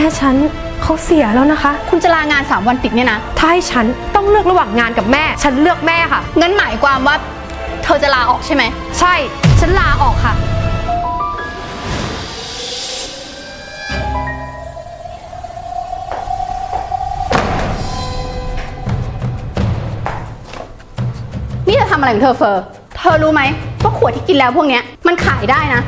ม่ฉันเขาเสียแล้วนะคะ คุณจะลางาน 3 วันติดเนี่ยนะ ถ้าให้ฉันต้องเลือกระหว่างงานกับแม่ ฉันเลือกแม่ค่ะ งั้นหมายความว่า เธอจะลาออกใช่ไหม ใช่ ฉันลาออกค่ะ นี่จะทำอะไรของเธอเฟอร์ เธอรู้ไหมว่าขวดที่กินแล้วพวกเนี้ยมันขายได้นะ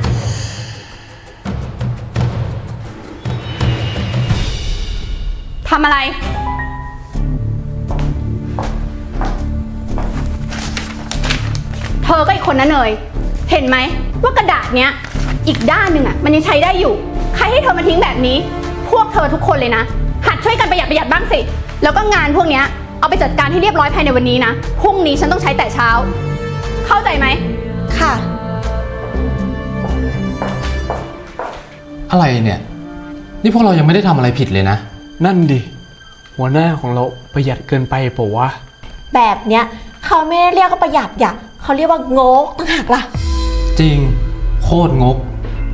ทำอะไร เธอก็อีกคนนั้นเลยเห็นไหมว่ากระดาษเนี้ย อีกด้านหนึ่งอะ มันยังใช้ได้อยู่ ใครให้เธอมาทิ้งแบบนี้ พวกเธอทุกคนเลยนะ หัดช่วยกันประหยัดประหยัดบ้างสิ แล้วก็งานพวกเนี้ย เอาไปจัดการให้เรียบร้อยภายในวันนี้นะ พรุ่งนี้ฉันต้องใช้แต่เช้า เข้าใจไหม ค่ะ อะไรเนี่ย นี่พวกเรายังไม่ได้ทำอะไรผิดเลยนะ นั่นดิ หัวหน้าของเราประหยัดเกินไปเปล่าวะ แบบเนี้ยเขาไม่ได้เรียกว่าประหยัดอย่าเขาเรียกว่าโงกต่างหากล่ะ จริง โคตรงก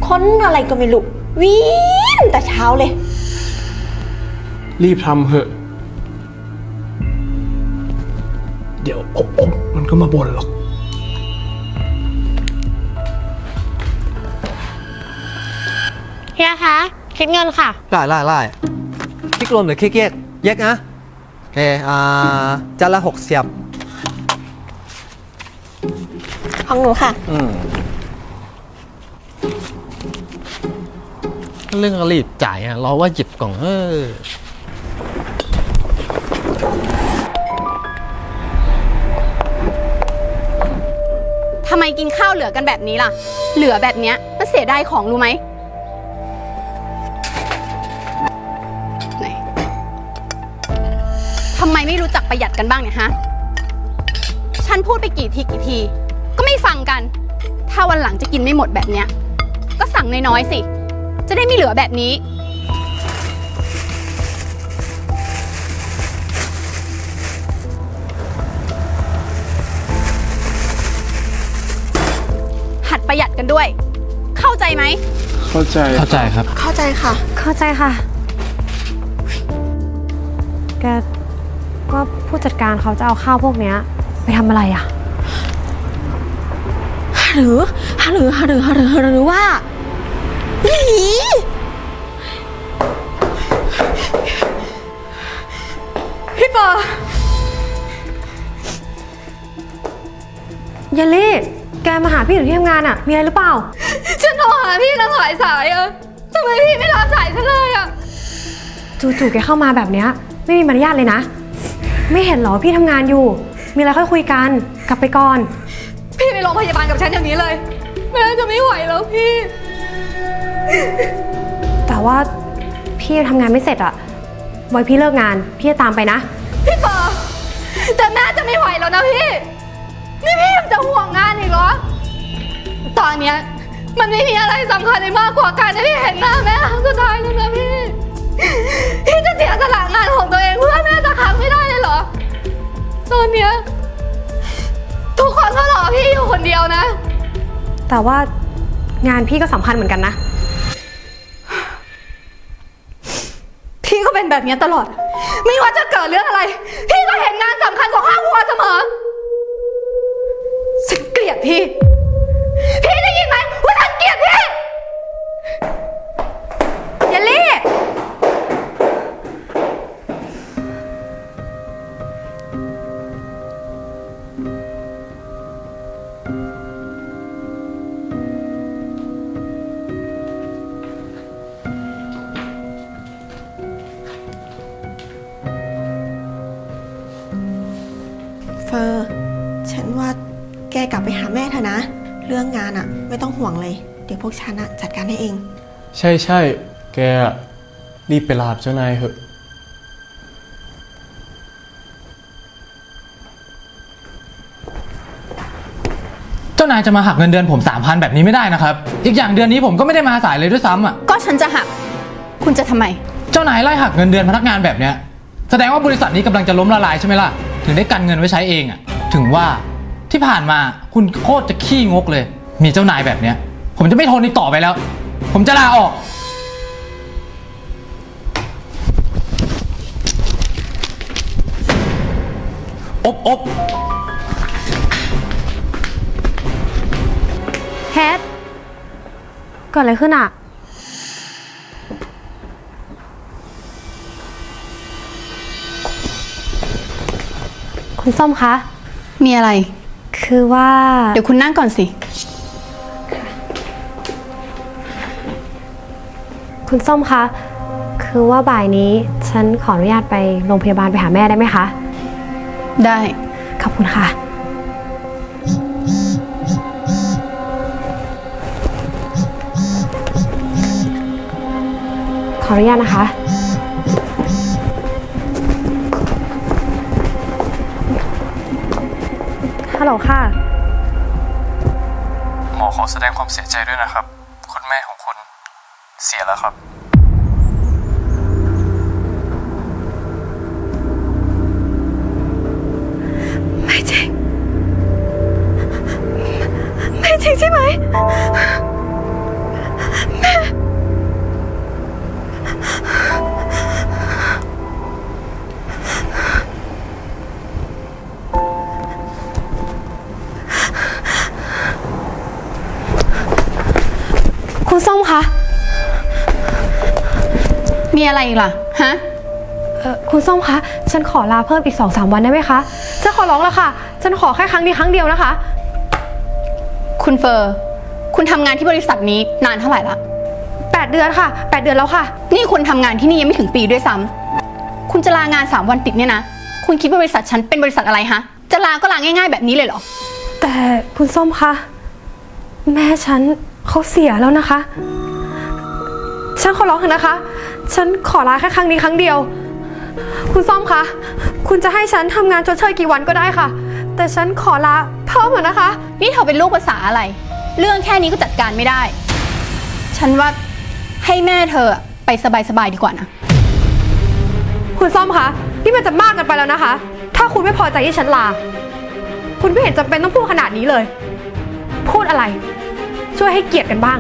คนอะไรก็ไม่รู้วิ่งแต่เช้าเลย รีบทำเหอะ เดี๋ยวอบอบมันก็มาบ่นหรอก เฮียคะคิดเงินค่ะ ไล่ไล่ไล่ คลิกรวมหรือคลิกแยกแยกนะโอเคอ่าจานละหกเสียบของหนูค่ะ อืมเรื่องรีบจ่ายอะเราว่าหยิบกล่องเออทำไมกินข้าวเหลือกันแบบนี้ล่ะ เหลือแบบเนี้ยมันเสียดายของรู้ไหมำไมไม่รู้จักประหยัดกันบ้างเนี่ยฮะ ฉันพูดไปกี่ทีกี่ที ก็ไม่ฟังกัน ถ้าวันหลังจะกินไม่หมดแบบเนี้ย ก็สั่งน้อยๆสิ จะได้ไม่เหลือแบบนี้ หัดประหยัดกันด้วย เข้าใจไหม เข้าใจ เข้าใจครับ เข้าใจค่ะ เข้าใจค่ะ แก ก็ผู้จัดการเขาจะเอาข้าวพวกเนี้ย ไปทำอะไรอะหรือหรือหรือหรือหรือว่าหนีพี่ปอเยลลี่แกมาหาพี่ถึงที่ทำงานอะมีอะไรหรือเปล่า ฉันโทรหาพี่แล้วสายสายอะทำไมพี่ไม่รับสายฉันเลยอะจู่ๆแกเข้ามาแบบเนี้ยไม่มีมารยาทเลยนะ ไม่เห็นเหรอพี่ทำงานอยู่ มีอะไรค่อยคุยกัน กลับไปก่อน พี่ไปโรงพยาบาลกับฉันอย่างนี้เลย แม่จะไม่ไหวแล้วพี่ แต่ว่าพี่ยังทำงานไม่เสร็จอะไว้พี่เลิกงาน พี่จะตามไปนะ พี่ปอแต่แม่จะไม่ไหวแล้วนะพี่ นี่พี่ยังจะห่วงงานอีกเหรอ ตอนเนี้ยมันไม่มีอะไรสำคัญเลยมากกว่าการที่พี่เห็นหน้าแม่ครั้งสุดท้ายแล้วนะพี่ พี่จะเสียสละงานของตัวเองเพื่อแม่สักครั้งไม่ได้เลยเหรอ ตอนเนี้ยทุกคนก็รอพี่อยู่คนเดียวนะ แต่ว่างานพี่ก็สำคัญเหมือนกันนะ พี่ก็เป็นแบบนี้ตลอด ไม่ว่าจะเกิดเรื่องอะไร พี่ก็เห็นงานสำคัญของครอบครัวเสมอฉันเกลียดพี่ พี่ได้ยินไหม เถอะนะ เรื่องงานอะไม่ต้องห่วงเลย เดี๋ยวพวกฉันอะจัดการให้เอง ใช่ใช่แกอะรีบไปลาบเจ้านายเหอะ เจ้านายจะมาหักเงินเดือนผมสามพันแบบนี้ไม่ได้นะครับ อีกอย่างเดือนนี้ผมก็ไม่ได้มาสายเลยด้วยซ้ำอะ ก็ฉันจะหัก คุณจะทำไม เจ้านายไล่หักเงินเดือนพนักงานแบบเนี้ย แสดงว่าบริษัทนี้กำลังจะล้มละลายใช่ไหมล่ะ ถึงได้กันเงินไว้ใช้เองอะ ถึงว่า ที่ผ่านมาคุณโคตรจะขี้งกเลย มีเจ้านายแบบเนี้ย ผมจะไม่ทนอีกต่อไปแล้ว ผมจะลาออก อบอบแฮทเกิดอะไรขึ้นอะ คุณส้มคะ มีอะไร คือว่า เดี๋ยวคุณนั่งก่อนสิ คุณส้มคะ คือว่าบ่ายนี้ฉันขออนุญาตไปโรงพยาบาลไปหาแม่ได้ไหมคะ ได้ ขอบคุณค่ะ ขออนุญาตนะคะ ฮัลโหลค่ะ หมอขอแสดงความเสียใจด้วยนะครับ คุณแม่ของคุณเสียแล้วครับ ไม่จริง ไม่จริงใช่ไหม อะไรอีกล่ะ ฮะ เอ่อคุณส้มคะ ฉันขอลาเพิ่มอีกสองสามวันได้ไหมคะ ฉันขอร้องแล้วค่ะ ฉันขอแค่ครั้งนี้ครั้งเดียวนะคะ คุณเฟอร์ คุณทำงานที่บริษัทนี้นานเท่าไหร่ละแปดเดือนค่ะแปดเดือนแล้วค่ะ นี่คุณทำงานที่นี่ยังไม่ถึงปีด้วยซ้ำคุณจะลางาน 3 วันติดเนี่ยนะ คุณคิดว่าบริษัทฉันเป็นบริษัทอะไรฮะ จะลาก็ลาง่ายๆแบบนี้เลยเหรอ แต่คุณส้มคะ แม่ฉันเขาเสียแล้วนะคะ ฉันขอร้องเถอะนะคะ ฉันขอลาแค่ครั้งนี้ครั้งเดียว คุณส้มคะ คุณจะให้ฉันทำงานชดเชยกี่วันก็ได้ค่ะ แต่ฉันขอลาเพิ่มเถอะนะคะ นี่เธอเป็นลูกภาษาอะไร เรื่องแค่นี้ก็จัดการไม่ได้ ฉันว่าให้แม่เธอไปสบายๆดีกว่านะ คุณส้มคะ นี่มันจะมากเกันไปแล้วนะคะ ถ้าคุณไม่พอใจที่ฉันลา คุณไม่เห็นจำเป็นต้องพูดขนาดนี้เลย พูดอะไร ช่วยให้เกียรติกันบ้าง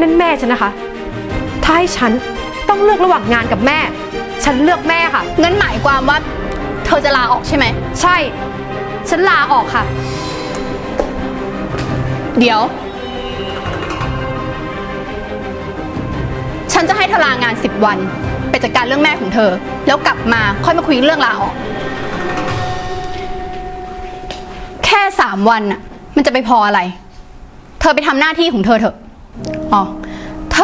นั่นแม่ฉันนะคะถ้า ให้ฉันต้องเลือกระหว่างงานกับแม่ ฉันเลือกแม่ค่ะ งั้นหมายความว่า เธอจะลาออกใช่ไหม ใช่ ฉันลาออกค่ะ เดี๋ยว ฉันจะให้เธอลางาน10วัน ไปจัดการเรื่องแม่ของเธอ แล้วกลับมาค่อยมาคุยเรื่องลาออก แค่3วันน่ะ มันจะไปพออะไร เธอไปทำหน้าที่ของเธอเถอะ อ๋อเธ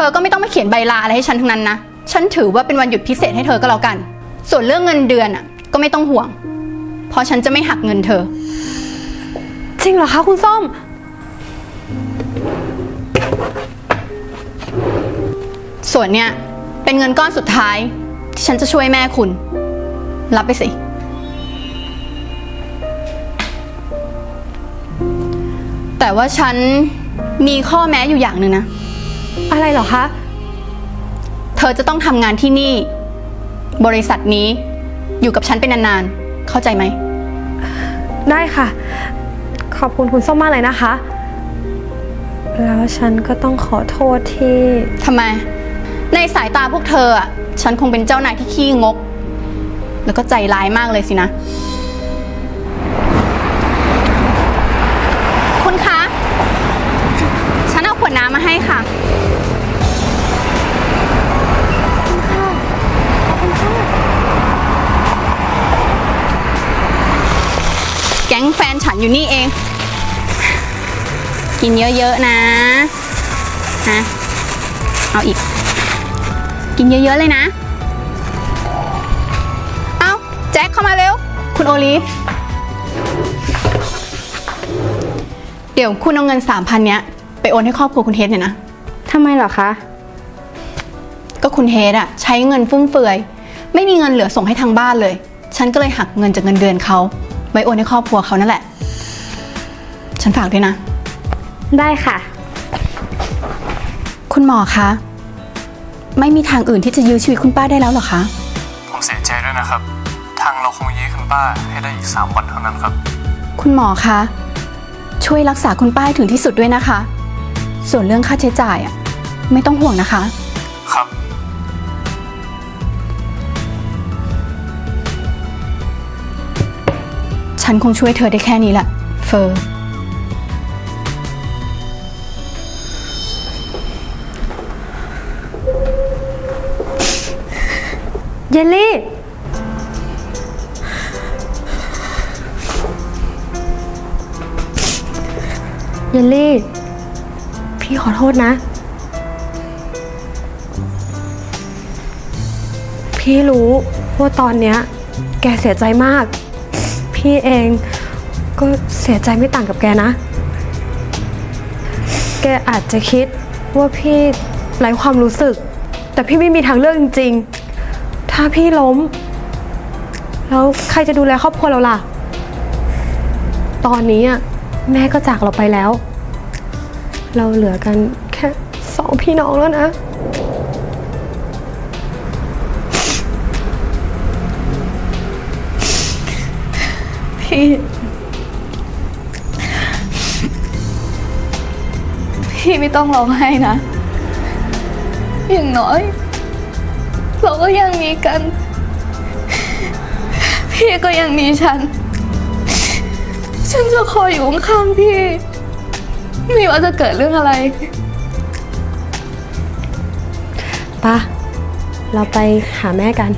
อก็ไม่ต้องมาเขียนใบลาอะไรให้ฉันทั้งนั้นนะ ฉันถือว่าเป็นวันหยุดพิเศษให้เธอก็แล้วกัน ส่วนเรื่องเงินเดือนอะก็ไม่ต้องห่วง เพราะฉันจะไม่หักเงินเธอ จริงเหรอคะคุณส้ม ส่วนเนี้ยเป็นเงินก้อนสุดท้าย ที่ฉันจะช่วยแม่คุณ รับไปสิ แต่ว่าฉันมีข้อแม้อยู่อย่างหนึ่งนะ อะไรเหรอคะ เธอจะต้องทำงานที่นี่ บริษัทนี้อยู่กับฉันเป็นนานๆ เข้าใจไหม ได้ค่ะ ขอบคุณคุณส้มมากเลยนะคะ แล้วฉันก็ต้องขอโทษที่ ทำไม ในสายตาพวกเธออะฉันคงเป็นเจ้านายที่ขี้งก แล้วก็ใจร้ายมากเลยสินะ ขวดน้ำมาให้ค่ะ แก๊งแฟนฉันอยู่นี่เอง กินเยอะๆนะฮะเอาอีก กินเยอะๆเลยนะ เอาแจ็คเข้ามาเร็ว คุณโอลิฟเดี๋ยวคุณเอาเงินสามพันเนี้ย ไปโอนให้ครอบครัวคุณเฮดเนี่ยนะ ทำไมเหรอคะ ก็คุณเฮดอะใช้เงินฟุ่มเฟือย ไม่มีเงินเหลือส่งให้ทางบ้านเลย ฉันก็เลยหักเงินจากเงินเดือนเขาไว้โอนให้ครอบครัวเขานั่นแหละ ฉันฝากด้วยนะ ได้ค่ะ คุณหมอคะ ไม่มีทางอื่นที่จะยื้อชีวิตคุณป้าได้แล้วเหรอคะ ผมเสียใจด้วยนะครับ ทางเราคงยื้อคุณป้าให้ได้อีก 3 วันเท่านั้นครับ คุณหมอคะ ช่วยรักษาคุณป้าให้ถึงที่สุดด้วยนะคะ ส่วนเรื่องค่าใช้จ่ายอะไม่ต้องห่วงนะคะ ครับ ฉันฉันคงช่วยเธอได้แค่นี้แหละเฟอร์เยลลี่ เยลลี่ พี่ขอโทษนะ พี่รู้ว่าตอนเนี้ย แกเสียใจมาก พี่เองก็เสียใจไม่ต่างกับแกนะ แกอาจจะคิดว่าพี่ไร้ความรู้สึก แต่พี่ไม่มีทางเลือกจริง ๆ ถ้าพี่ล้ม แล้วใครจะดูแลครอบครัวเราล่ะ ตอนนี้อะแม่ก็จากเราไปแล้ว เราเหลือกันแค่สองพี่น้องแล้วนะ พี่ พี่ไม่ต้องร้องไห้นะ อย่างน้อย เราก็ยังมีกัน พี่ก็ยังมีฉัน ฉันจะคอยอยู่ข้างๆพี่ ไม่ว่าจะเกิดเรื่องอะไรปะเราไปหาแม่กัน